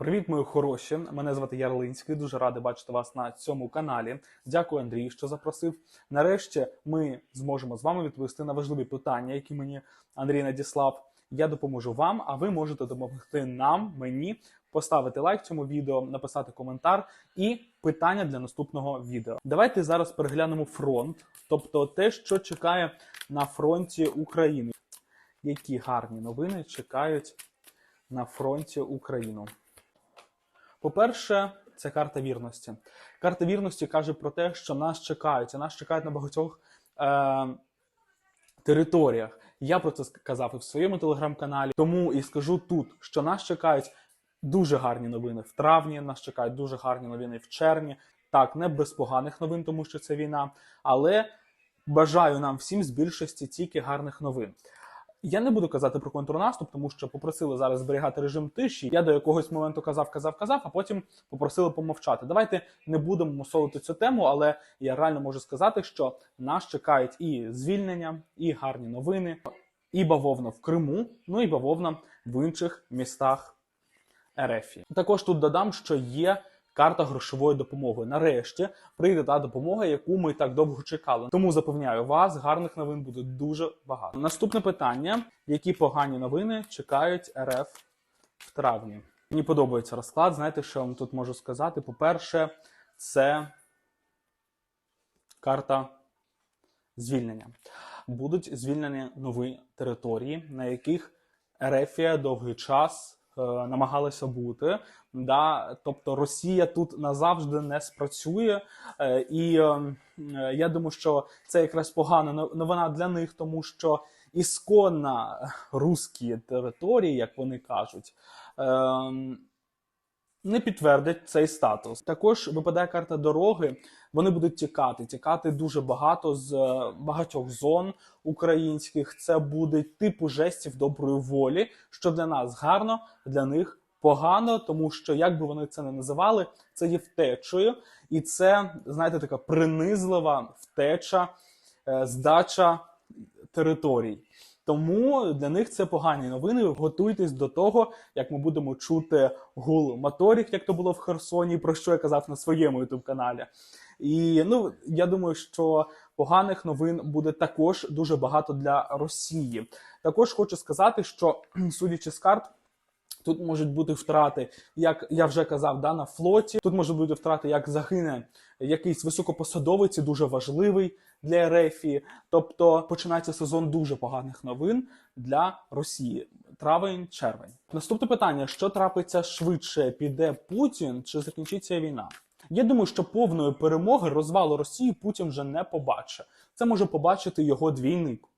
Привіт, мої хороші! Мене звати Ярлинський. Дуже радий бачити вас на цьому каналі. Дякую, Андрій, що запросив. Нарешті ми зможемо з вами відповісти на важливі питання, які мені Андрій надіслав. Я допоможу вам, а ви можете допомогти нам, мені, поставити лайк цьому відео, написати коментар і питання для наступного відео. Давайте зараз переглянемо фронт, тобто те, що чекає на фронті України. Які гарні новини чекають на фронті Україну. По-перше, це карта вірності. Карта вірності каже про те, що нас чекають, і нас чекають на багатьох е- територіях. Я про це казав і в своєму телеграм-каналі. Тому і скажу тут, що нас чекають дуже гарні новини в травні, нас чекають дуже гарні новини в червні. Так, не без поганих новин, тому що це війна, але бажаю нам всім з більшості тільки гарних новин. Я не буду казати про контрнаступ, тому що попросили зараз зберігати режим тиші. Я до якогось моменту казав, казав, казав, а потім попросили помовчати. Давайте не будемо мусолити цю тему, але я реально можу сказати, що нас чекають і звільнення, і гарні новини, і бавовна в Криму, ну і бавовна в інших містах РФ. Також тут додам, що є карта грошової допомоги. Нарешті прийде та допомога, яку ми так довго чекали. Тому запевняю вас, гарних новин буде дуже багато. Наступне питання: які погані новини чекають РФ в травні? Мені подобається розклад. Знаєте, що я вам тут можу сказати? По-перше, це карта звільнення. Будуть звільнені нові території, на яких Ерефія довгий час е, намагалася бути. Да? Тобто Росія тут назавжди не спрацює. Е, і е, я думаю, що це якраз погана но- новина для них, тому що ісконна русські території, як вони кажуть, не підтвердять цей статус. Також випадає карта дороги. Вони будуть тікати. Тікати дуже багато з е, багатьох зон українських. Це буде типу жестів доброї волі, що для нас гарно, для них погано, тому що як би вони це не називали, це є втечею, і це знаєте, така принизлива втеча, е, здача територій. Тому для них це погані новини. Готуйтесь до того, як ми будемо чути гул моторів, як то було в Херсоні, про що я казав на своєму youtube каналі. І ну я думаю, що поганих новин буде також дуже багато для Росії. Також хочу сказати, що судячи з карт. Тут можуть бути втрати, як я вже казав, да, на флоті. Тут можуть бути втрати, як загине якийсь високопосадовець, і дуже важливий для Ерефії. Тобто починається сезон дуже поганих новин для Росії. Травень, червень. Наступне питання: що трапиться швидше? Піде Путін чи закінчиться війна? Я думаю, що повної перемоги розвалу Росії Путін вже не побачить. Це може побачити його двійник.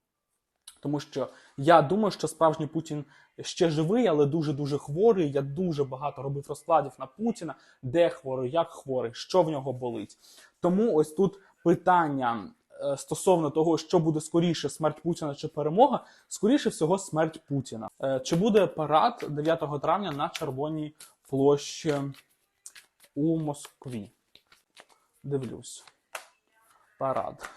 Тому що я думаю, що справжній Путін ще живий, але дуже дуже хворий. Я дуже багато робив розкладів на Путіна, де хворий, як хворий, що в нього болить. Тому ось тут питання е, стосовно того, що буде скоріше, смерть Путіна чи перемога, скоріше всього, смерть Путіна. Е, Чи буде парад 9 травня на Червоній площі у Москві? Дивлюсь. Парад.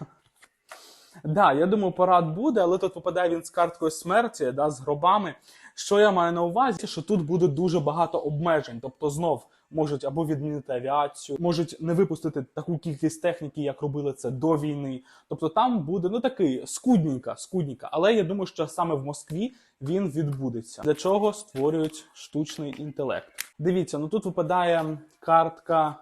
Да, я думаю, парад буде, але тут попадає він з карткою смерті, да, з гробами. Що я маю на увазі, що тут буде дуже багато обмежень. Тобто, знов можуть або відмінити авіацію, можуть не випустити таку кількість техніки, як робили це до війни. Тобто там буде ну такий скудненька, скудненька. Але я думаю, що саме в Москві він відбудеться. Для чого створюють штучний інтелект? Дивіться, ну тут випадає картка,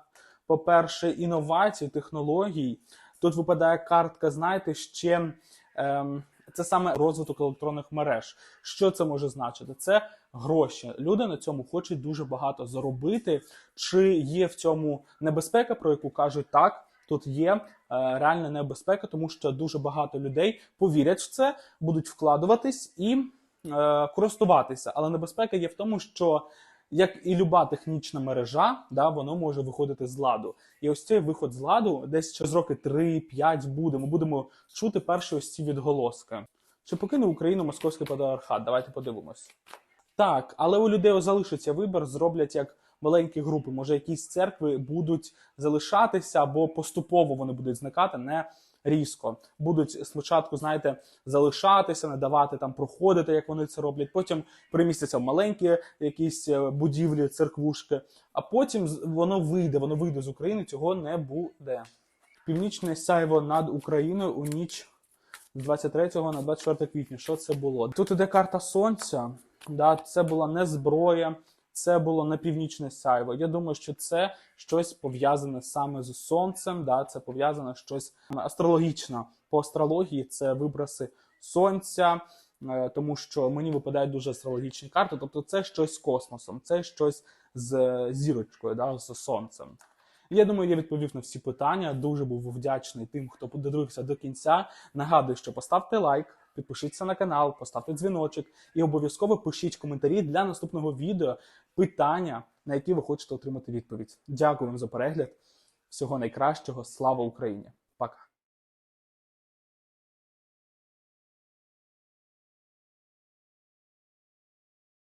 по-перше, інновацій, технологій. Тут випадає картка, знаєте, ще ем, це саме розвиток електронних мереж. Що це може значити? Це гроші. Люди на цьому хочуть дуже багато заробити. Чи є в цьому небезпека, про яку кажуть так? Тут є е, реальна небезпека, тому що дуже багато людей повірять в це, будуть вкладуватись і е, користуватися. Але небезпека є в тому, що як і люба технічна мережа, да, воно може виходити з ладу. І ось цей виход з ладу десь через роки 3-5 буде. Ми будемо чути перші ось ці відголоски. Чи покине Україну московський патріархат? Давайте подивимось. Так, але у людей залишиться вибір, зроблять як маленькі групи. Може, якісь церкви будуть залишатися, або поступово вони будуть зникати, не різко. Будуть спочатку, знаєте, залишатися, не давати там проходити, як вони це роблять. Потім перемістяться в маленькі якісь е, будівлі, церквушки, а потім воно вийде, воно вийде з України. Цього не буде. Північне сяйво над Україною у ніч з 23 на 24 квітня. Що це було? Тут іде карта сонця. Да, це була не зброя, це було не північне сяйво. Я думаю, що це щось пов'язане саме з сонцем. Да, це пов'язане щось астрологічно. По астрології це вибраси сонця, е, тому що мені випадають дуже астрологічні карти. Тобто, це щось з космосом, це щось з зірочкою, да, з сонцем. Я думаю, я відповів на всі питання. Дуже був вдячний тим, хто додивився до кінця. Нагадую, що поставте лайк, підпишіться на канал, поставте дзвіночок і обов'язково пишіть коментарі для наступного відео питання, на які ви хочете отримати відповідь. Дякую вам за перегляд. Всього найкращого. Слава Україні!